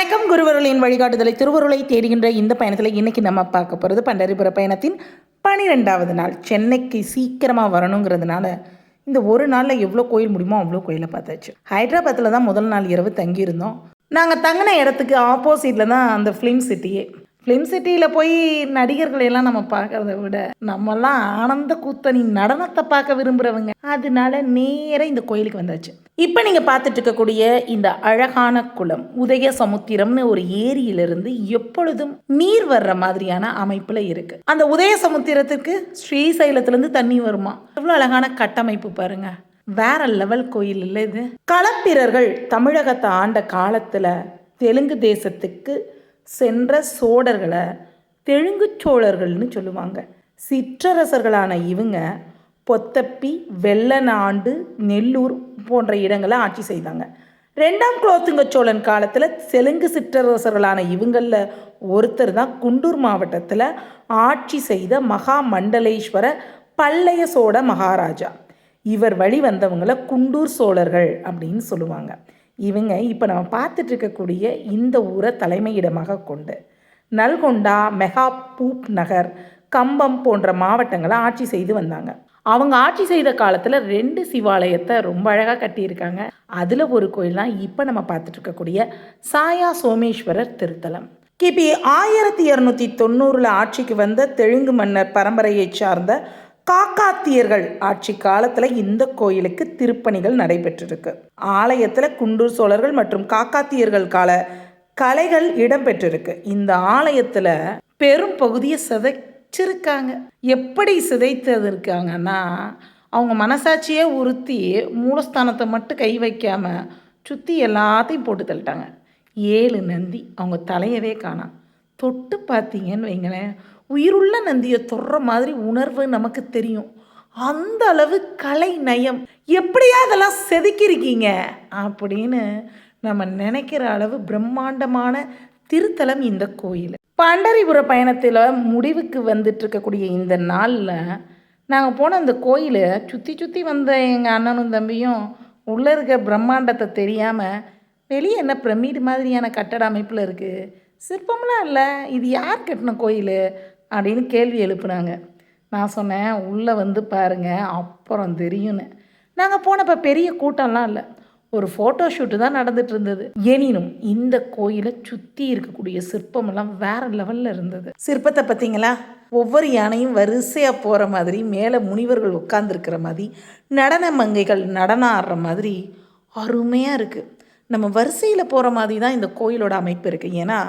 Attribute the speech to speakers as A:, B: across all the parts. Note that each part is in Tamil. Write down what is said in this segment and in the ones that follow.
A: வணக்கம் குருவருளின் வழிகாட்டுதலை திருவருளை தேடுகின்ற இந்த பயணத்தில் இன்னைக்கு நம்ம பார்க்க போகிறது பண்டரிபுர பயணத்தின் பனிரெண்டாவது நாள். சென்னைக்கு சீக்கிரமாக வரணுங்கிறதுனால இந்த ஒரு நாளில் எவ்வளோ கோயில் முடியுமோ அவ்வளோ கோயிலை பார்த்தாச்சு. ஹைதராபாத்தில் தான் முதல் நாள் இரவு தங்கியிருந்தோம். நாங்கள் தங்கின இடத்துக்கு ஆப்போசிட்டில் தான் அந்த ஃபிலிம் சிட்டியே ஃபிலிம் சிட்டியில் போய் நடிகர்களை எல்லாம் நம்ம பார்க்கறத விட நம்மெல்லாம் ஆனந்த கூத்தனி நடனத்தை பார்க்க விரும்புகிறவங்க அதனால நேராக இந்த கோயிலுக்கு வந்தாச்சு. இப்போ நீங்கள் பார்த்துட்டு இருக்கக்கூடிய இந்த அழகான குளம் உதய சமுத்திரம்னு ஒரு ஏரியிலிருந்து எப்பொழுதும் நீர் வர்ற மாதிரியான அமைப்பில் இருக்கு. அந்த உதய சமுத்திரத்துக்கு ஸ்ரீசைலத்துலேருந்து தண்ணி வருமா? எவ்வளோ அழகான கட்டமைப்பு பாருங்க. வேற லெவல் கோயில் இல்லை இது. களப்பிரர்கள் தமிழகத்தை ஆண்ட காலத்தில் தெலுங்கு தேசத்துக்கு சென்ற சோழர்களை தெலுங்கு சோழர்கள்னு சொல்லுவாங்க. சிற்றரசர்களான இவங்க பொத்தப்பி வெள்ளநாண்டு நெல்லூர் போன்ற இடங்களை ஆட்சி செய்தாங்க. ரெண்டாம் குலோத்துங்க சோழன் காலத்தில் தெலுங்கு சிற்றரசர்களான இவங்களில் ஒருத்தர் தான் குண்டூர் மாவட்டத்தில் ஆட்சி செய்த மகா மண்டலேஸ்வர பல்லைய சோழ மகாராஜா. இவர் வழி வந்தவங்கள குண்டூர் சோழர்கள் அப்படின்னு சொல்லுவாங்க. இவங்க இப்போ நம்ம பார்த்துட்டு இருக்கக்கூடிய இந்த ஊரை தலைமையிடமாக கொண்டு நல்கொண்டா மெகாபூப் நகர் கம்பம் போன்ற மாவட்டங்களை ஆட்சி செய்து வந்தாங்க. அவங்க ஆட்சி செய்த காலத்தில் ரெண்டு சிவாலயத்தை ரொம்ப அழகாக கட்டியிருக்காங்க. அதில் ஒரு கோயில் தான் இப்போ நம்ம பார்த்துட்டு இருக்கக்கூடிய சாயா சோமேஸ்வரர் திருத்தலம். கிபி ஆயிரத்தி இரநூத்தி தொண்ணூறில் ஆட்சிக்கு வந்த தெலுங்கு மன்னர் பரம்பரையைச் சார்ந்த காக்காத்தியர்கள் ஆட்சி காலத்தில் இந்த கோயிலுக்கு திருப்பணிகள் நடைபெற்றிருக்கு. ஆலயத்தில் குண்டூர் சோழர்கள் மற்றும் காக்காத்தியர்கள் கால கலைகள் இடம்பெற்றிருக்கு. இந்த ஆலயத்தில் பெரும் பகுதியை சிதைச்சிருக்காங்க. எப்படி சிதைத்தது இருக்காங்கன்னா அவங்க மனசாட்சியே உறுத்தி மூலஸ்தானத்தை மட்டும் கை வைக்காமல் சுற்றி எல்லாத்தையும் போட்டு தள்ளிட்டாங்க. ஏழு நந்தி அவங்க தலையவே காணாம். தொட்டு பார்த்தீங்கன்னு வைங்களேன் உயிருள்ள நந்தியை தொடுற மாதிரி உணர்வு நமக்கு தெரியும். அந்த அளவு கலை நயம். எப்படியா அதெல்லாம் செதுக்கியிருக்கீங்க? அப்படின்னு நம்ம நினைக்கிற அளவு பிரம்மாண்டமான திருத்தலம் இந்த கோயில். பண்டரிபுர பயணத்தில் முடிவுக்கு வந்துட்டு இருக்கக்கூடிய இந்த நாளில் நாங்கள் போன அந்த கோயிலை சுற்றி சுற்றி வந்த எங்கள் அண்ணனும் தம்பியும் உள்ளே இருக்க பிரம்மாண்டத்தை தெரியாமல் வெளியே என்ன பிரமிடு மாதிரியான கட்டட அமைப்பில் இருக்குது சிற்பம்லாம் இல்லை. இது யார் கட்டின கோயில்? அப்படின்னு கேள்வி எழுப்புனாங்க. நான் சொன்னேன் உள்ளே வந்து பாருங்கள் அப்புறம் தெரியும்னு. நாங்கள் போனப்போ பெரிய கூட்டம்லாம் இல்லை. ஒரு ஃபோட்டோ ஷூட்டு தான் நடந்துட்டு இருந்தது. எனினும் இந்த கோயிலை சுற்றி இருக்கக்கூடிய சிற்பமெல்லாம் வேற லெவலில் இருந்தது. சிற்பத்தை பார்த்தீங்களா? ஒவ்வொரு யானையும் வரிசையாக போகிற மாதிரி மேலே முனிவர்கள் உட்கார்ந்துருக்கிற மாதிரி நடன மங்கைகள் நடனம் ஆடுற மாதிரி அருமையாக இருக்குது நம்ம வரிசையில் போகிற மாதிரி தான் இந்த கோயிலோட அமைப்பு இருக்குது ஏன்னா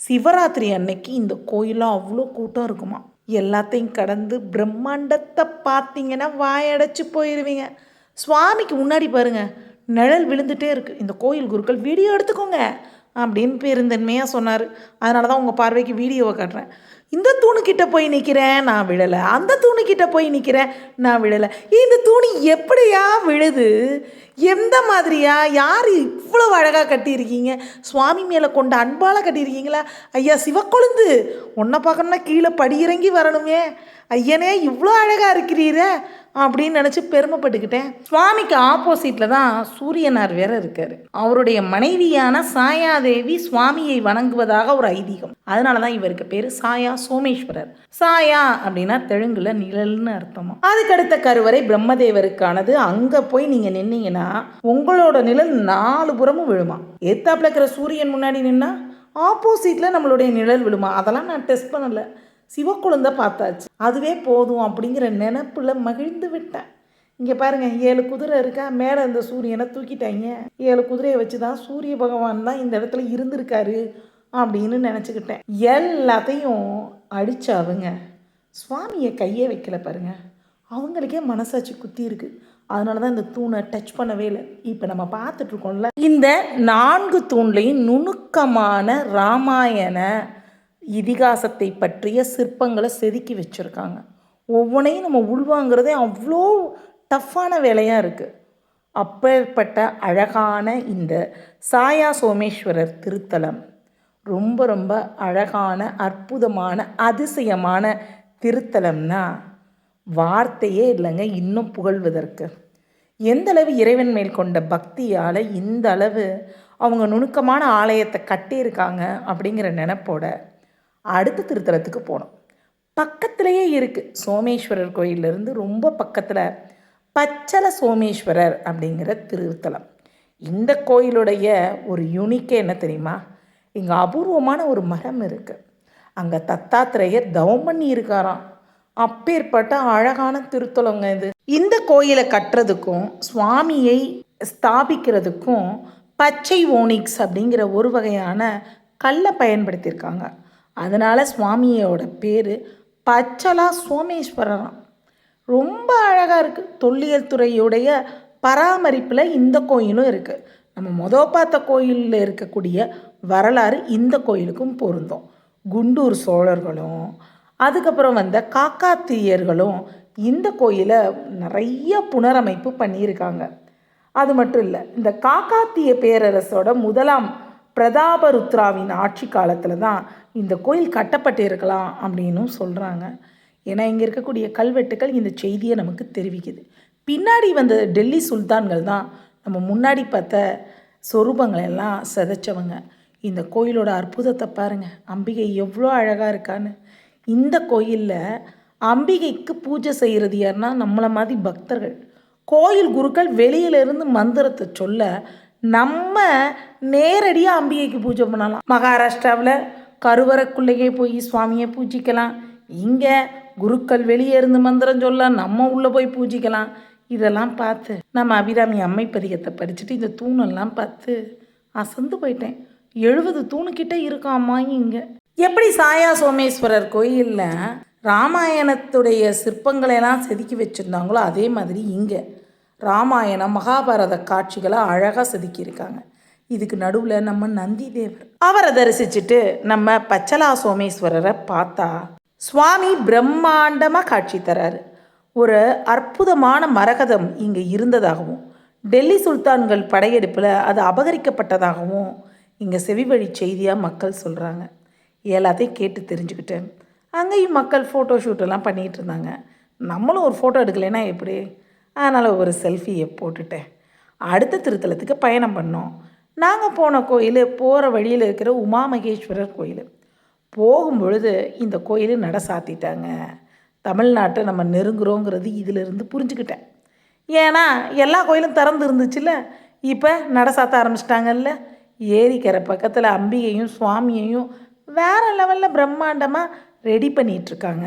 A: சிவராத்திரி அன்னைக்கு இந்த கோயிலில் அவ்வளோ கூட்டம் இருக்குமா? எல்லாத்தையும் கடந்து பிரம்மாண்டத்தை பார்த்தீங்கன்னா வாயடைச்சு போயிடுவீங்க சுவாமிக்கு முன்னாடி பாருங்க நிழல் விழுந்துட்டே இருக்குது இந்த கோயில் குருக்கள் வீடியோ எடுத்துக்கோங்க அப்படின்னு பெருந்தன்மையாக சொன்னார். அதனால தான் உங்கள் பார்வைக்கு வீடியோவை காட்டுறேன். இந்த தூணுக்கிட்ட போய் நிற்கிறேன் நான் விழலை. அந்த தூணுக்கிட்ட போய் நிற்கிறேன் நான் விழலை. இந்த தூணி எப்படியா விழுது? எந்த மாதிரியா? யார் இவ்வளோ அழகாக கட்டியிருக்கீங்க? சுவாமி மேலே கொண்ட அன்பால் கட்டியிருக்கீங்களா? ஐயா சிவக்கொழுந்து. உன்னை பார்க்கணுன்னா கீழே படியிறங்கி வரணுமே. ஐயனே இவ்வளோ அழகாக இருக்கிறீரே? அப்படின்னு நினச்சி பெருமைப்பட்டுக்கிட்டேன். சுவாமிக்கு ஆப்போசிட்டில் தான் சூரியனார் வேற இருக்கார். அவருடைய மனைவியான சாயாதேவி சுவாமியை வணங்குவதாக ஒரு ஐதீகம். அதனால தான் இவருக்கு பேர் சாயா சோமேஸ்வரர். சாயா அப்படின்னா தெலுங்குல நிழல்னு அர்த்தமா. அதுக்கடுத்த கருவறை பிரம்மதேவருக்கானது. அங்கே போய் நீங்கள் நின்னீங்கன்னா உங்களோட நிழல் நாலு புறமும் விழுமா? ஏத்தாப்புல இருக்கிற சூரியன் முன்னாடி நின்னா ஆப்போசிட்டில் நம்மளுடைய நிழல் விழுமா? அதெல்லாம் நான் டெஸ்ட் பண்ணலை. சிவக்குழந்தை பார்த்தாச்சு. அதுவே போதும் அப்படிங்கிற நினப்பில் மகிழ்ந்து விட்டேன். இங்கே பாருங்கள் ஏழு குதிரை இருக்கா? மேலே இந்த சூரியனை தூக்கிட்டாங்க. ஏழு குதிரையை வச்சு தான் சூரிய பகவான் தான் இந்த இடத்துல இருந்திருக்காரு அப்படின்னு நினச்சிக்கிட்டேன். எல்லாத்தையும் அடித்தாவுங்க சுவாமியை கையே வைக்கல பாருங்க. அவங்களுக்கே மனசாட்சி குத்தி இருக்கு. அதனால தான் இந்த தூணை டச் பண்ணவே இல்லை. இப்போ நம்ம பார்த்துட்ருக்கோம்ல இந்த நான்கு தூண்லையும் நுணுக்கமான ராமாயண இதிகாசத்தை பற்றிய சிற்பங்களை செதுக்கி வச்சுருக்காங்க. ஒவ்வொன்றையும் நம்ம உள்வாங்கிறதே அவ்வளோ டஃப்பான வேலையாக இருக்குது அப்பேற்பட்ட அழகான இந்த சாயா சோமேஸ்வரர் திருத்தலம் ரொம்ப ரொம்ப அழகான அற்புதமான அதிசயமான திருத்தலம்னா வார்த்தையே இல்லைங்க இன்னும் புகழ்வதற்கு. எந்த அளவு இறைவன் மேல் கொண்ட பக்தியால் இந்த அளவு அவங்க நுணுக்கமான ஆலயத்தை கட்டியிருக்காங்க அப்படிங்கிற நினப்போட அடுத்த திருத்தலத்துக்கு போனோம். பக்கத்துலேயே இருக்குது சோமேஸ்வரர் கோயிலிருந்து ரொம்ப பக்கத்தில் பச்சல சோமேஸ்வரர் அப்படிங்கிற திருத்தலம். இந்த கோயிலுடைய ஒரு யூனிக்கே என்ன தெரியுமா? இங்கே அபூர்வமான ஒரு மரம் இருக்குது அங்கே தத்தாத்திரேயர் தவம் பண்ணி இருக்காராம் அப்பேற்பட்ட அழகான திருத்தலங்க இது. இந்த கோயிலை கட்டுறதுக்கும் சுவாமியை ஸ்தாபிக்கிறதுக்கும் பச்சை ஓனிக்ஸ் அப்படிங்கிற ஒரு வகையான கல்லை பயன்படுத்தியிருக்காங்க. அதனால் சுவாமியோட பேர் பச்சலா சோமேஸ்வரராம். ரொம்ப அழகாக இருக்குது தொல்லியல் துறையுடைய பராமரிப்பில் இந்த கோயிலும் இருக்குது நம்ம மொதல் பார்த்த கோயிலில் இருக்கக்கூடிய வரலாறு இந்த கோயிலுக்கும் பொருந்தும். குண்டூர் சோழர்களும் அதுக்கப்புறம் வந்த காக்காத்தீயர்களும் இந்த கோயிலை நிறைய புனரமைப்பு பண்ணியிருக்காங்க. அது மட்டும் இல்லை இந்த காக்காத்திய பேரரசோட முதலாம் பிரதாபருத்ராவின் ஆட்சி காலத்தில் தான் இந்த கோயில் கட்டப்பட்டிருக்கலாம் அப்படின்னும் சொல்கிறாங்க ஏன்னா இங்கே இருக்கக்கூடிய கல்வெட்டுக்கள் இந்த செய்தியை நமக்கு தெரிவிக்குது. பின்னாடி வந்த டெல்லி சுல்தான்கள் தான் நம்ம முன்னாடி பார்த்த சொரூபங்களை எல்லாம் சிதைச்சவங்க. இந்த கோயிலோட அற்புதத்தை பாருங்கள் அம்பிகை எவ்வளோ அழகாக இருக்கான்னு. இந்த கோயிலில் அம்பிகைக்கு பூஜை செய்கிறது யாருன்னா நம்மளை மாதிரி பக்தர்கள். கோயில் குருக்கள் வெளியிலிருந்து மந்திரத்தை சொல்ல நம்ம நேரடியாக அம்பிகைக்கு பூஜை பண்ணலாம். மகாராஷ்டிராவில் கருவறைக்குள்ளேயே போய் சுவாமியை பூஜிக்கலாம். இங்கே குருக்கள் வெளியே இருந்து மந்திரம் சொல்ல நம்ம உள்ளே போய் பூஜிக்கலாம். இதெல்லாம் பார்த்து நம்ம அபிராமி அம்மை பதிகத்தை படிச்சுட்டு இந்த தூணெல்லாம் பார்த்து அசந்து போயிட்டேன். எழுபது தூணுக்கிட்ட இருக்காமா இங்கே. எப்படி சாயா சோமேஸ்வரர் கோயிலில் ராமாயணத்துடைய சிற்பங்களெல்லாம் செதுக்கி வச்சுருந்தாங்களோ அதே மாதிரி இங்கே ராமாயணம் மகாபாரத காட்சிகளை அழகாக செதுக்கியிருக்காங்க. இதுக்கு நடுவில் நம்ம நந்தி தேவர் அவரை தரிசிச்சுட்டு நம்ம பச்சலா சோமேஸ்வரரை பார்த்தா சுவாமி பிரம்மாண்டமாக காட்சி தராரு. ஒரு அற்புதமான மரகதம் இங்கே இருந்ததாகவும் டெல்லி சுல்தான்கள் படையெடுப்பில் அது அபகரிக்கப்பட்டதாகவும் இங்கே செவிவழி செய்தியாக மக்கள் சொல்கிறாங்க எல்லாத்தையும் கேட்டு தெரிஞ்சுக்கிட்டேன் அங்கேயும் மக்கள் ஃபோட்டோ ஷூட்டெல்லாம் பண்ணிகிட்டு இருந்தாங்க. நம்மளும் ஒரு ஃபோட்டோ எடுக்கலைன்னா எப்படி? அதனால் ஒரு செல்ஃபியை போட்டுட்டேன். அடுத்த திருத்தலத்துக்கு பயணம் பண்ணோம். நாங்கள் போன கோயில் போகிற வழியில் இருக்கிற உமா மகேஸ்வரர் கோயில். போகும்பொழுது இந்த கோயில் நட சாத்திட்டாங்க. தமிழ்நாட்டை நம்ம நெருங்குறோங்கிறது இதிலிருந்து புரிஞ்சுக்கிட்டேன். ஏன்னா எல்லா கோயிலும் திறந்து இருந்துச்சுல்ல? இப்போ நட சாத்த ஆரம்பிச்சிட்டாங்கல்ல? ஏரிக்கரை பக்கத்தில் அம்பிகையும் சுவாமியையும் வேறு லெவலில் பிரம்மாண்டமாக ரெடி பண்ணிகிட்ருக்காங்க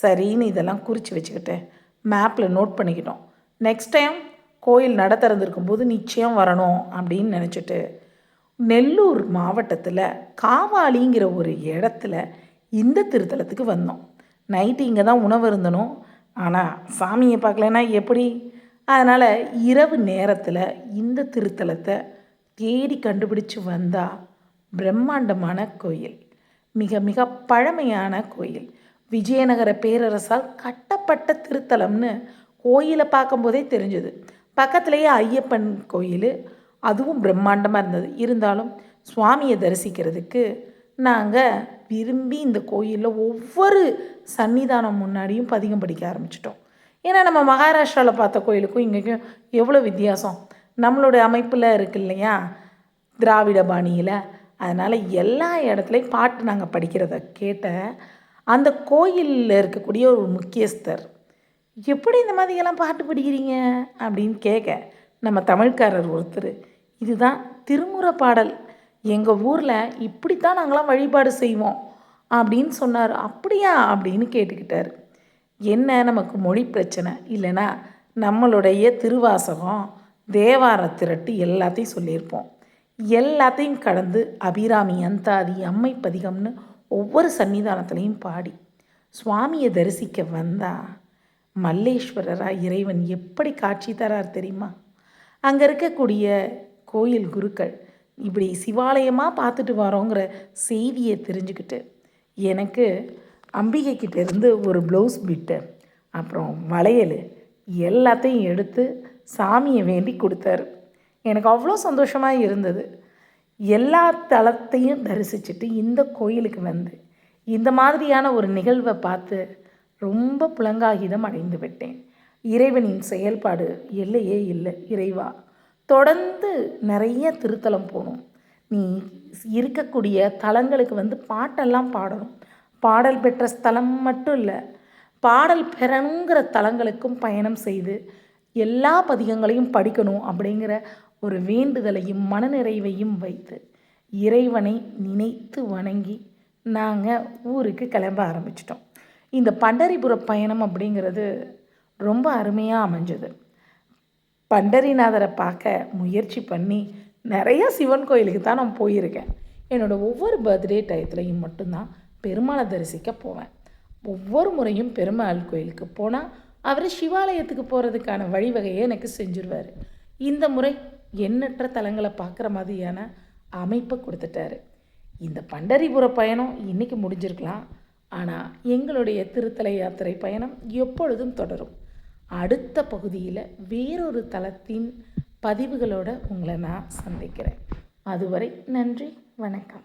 A: சரின்னு இதெல்லாம் குறித்து வச்சுக்கிட்டேன் மேப்பில் நோட் பண்ணிக்கிட்டோம். நெக்ஸ்ட் டைம் கோயில் நட திறந்திருக்கும் போது நிச்சயம் வரணும் அப்படின்னு நினச்சிட்டு நெல்லூர் மாவட்டத்தில் காவாலிங்கிற ஒரு இடத்துல இந்த திருத்தலத்துக்கு வந்தோம். நைட்டு இங்கே தான் உணவு இருந்தனும். ஆனால் சாமியை பார்க்கலன்னா எப்படி? அதனால் இரவு நேரத்தில் இந்த திருத்தலத்தை தேடி கண்டுபிடிச்சு வந்தால் பிரம்மாண்டமான கோயில். மிக மிக பழமையான கோயில். விஜயநகர பேரரசால் கட்டப்பட்ட திருத்தலம்னு கோயிலை பார்க்கும்போதே தெரிஞ்சது. பக்கத்துலேயே ஐயப்பன் கோயில் அதுவும் பிரம்மாண்டமாக இருந்தது. இருந்தாலும் சுவாமியை தரிசிக்கிறதுக்கு நாங்கள் விரும்பி இந்த கோயிலில் ஒவ்வொரு சன்னிதானம் முன்னாடியும் பதிகம் படிக்க ஆரம்பிச்சிட்டோம். ஏன்னா நம்ம மகாராஷ்டிராவில் பார்த்த கோயிலுக்கும் இங்கேயும் எவ்வளோ வித்தியாசம். நம்மளுடைய அமைப்பில் இருக்கு இல்லையா? திராவிட பாணியில் அதனால் எல்லா இடத்துலையும் பாட்டு நாங்கள் படிக்கிறத கேட்ட அந்த கோயிலில் இருக்கக்கூடிய ஒரு முக்கியஸ்தர் எப்படி இந்த மாதிரியெல்லாம் பாட்டு படிக்கிறீங்க? அப்படின்னு கேட்க நம்ம தமிழ்காரர் ஒருத்தர் இதுதான் திருமுறை பாடல். எங்கள் ஊரில் இப்படித்தான் நாங்களாம் வழிபாடு செய்வோம். அப்படின்னு சொன்னார். அப்படியா? அப்படின்னு கேட்டுக்கிட்டார். என்ன நமக்கு மொழி பிரச்சனை? இல்லைன்னா நம்மளுடைய திருவாசகம் தேவார திரட்டு எல்லாத்தையும் சொல்லியிருப்போம். எல்லாத்தையும் கடந்து அபிராமி அந்தாதி அம்மை பதிகம்னு ஒவ்வொரு சன்னிதானத்துலேயும் பாடி சுவாமியை தரிசிக்க வந்தால் மல்லேஸ்வரராக இறைவன் எப்படி காட்சி தரார் தெரியுமா? அங்கே இருக்கக்கூடிய கோயில் குருக்கள் இப்படி சிவாலயமாக பார்த்துட்டு வரோங்கிற செய்தியை தெரிஞ்சுக்கிட்டு எனக்கு அம்பிகைக்கிட்டேருந்து ஒரு ப்ளவுஸ் பிட்டு அப்புறம் வளையல் எல்லாத்தையும் எடுத்து சாமியை வேண்டி கொடுத்தாரு. எனக்கு அவ்வளோ சந்தோஷமாக இருந்தது. எல்லா தளத்தையும் தரிசிச்சுட்டு இந்த கோயிலுக்கு வந்து இந்த மாதிரியான ஒரு நிகழ்வை பார்த்து ரொம்ப புலங்காகிதம் அடைந்து விட்டேன். இறைவனின் செயல்பாடு இல்லையே இல்லை இறைவா. தொடர்ந்து நிறைய திருத்தலம் போகணும். நீ இருக்கக்கூடிய தலங்களுக்கு வந்து பாட்டெல்லாம் பாடணும். பாடல் பெற்ற ஸ்தலம் மட்டும் இல்லை பாடல் பெறணுங்கிற தலங்களுக்கும் பயணம் செய்து எல்லா பதிகங்களையும் படிக்கணும் அப்படிங்கிற ஒரு வேண்டுதலையும் மனநிறைவையும் வைத்து இறைவனை நினைத்து வணங்கி நாங்கள் ஊருக்கு கிளம்ப ஆரம்பிச்சிட்டோம். இந்த பண்டரிபுர பயணம் அப்படிங்கிறது ரொம்ப அருமையாக அமைஞ்சது. பண்டரிநாதரை பார்க்க முயற்சி பண்ணி நிறைய சிவன் கோயிலுக்கு தான் நான் போயிருக்கேன். என்னோடய ஒவ்வொரு பர்த்டே டயத்துலையும் மட்டும்தான் பெருமாளை தரிசிக்க போவேன். ஒவ்வொரு முறையும் பெருமாள் கோயிலுக்கு போனால் அவர் சிவாலயத்துக்கு போகிறதுக்கான வழிவகையை எனக்கு செஞ்சுருவார். இந்த முறை எண்ணற்ற தலங்களை பார்க்குற மாதிரியான அமைப்பை கொடுத்துட்டாரு. இந்த பண்டரிபுர பயணம் இன்றைக்கி முடிஞ்சிருக்கலாம். ஆனால் எங்களுடைய திருத்தலை யாத்திரை பயணம் எப்பொழுதும் தொடரும். அடுத்த பகுதியில் வேறொரு தலத்தின் பதிவுகளோடு உங்களை நான் சந்திக்கிறேன். அதுவரை நன்றி வணக்கம்.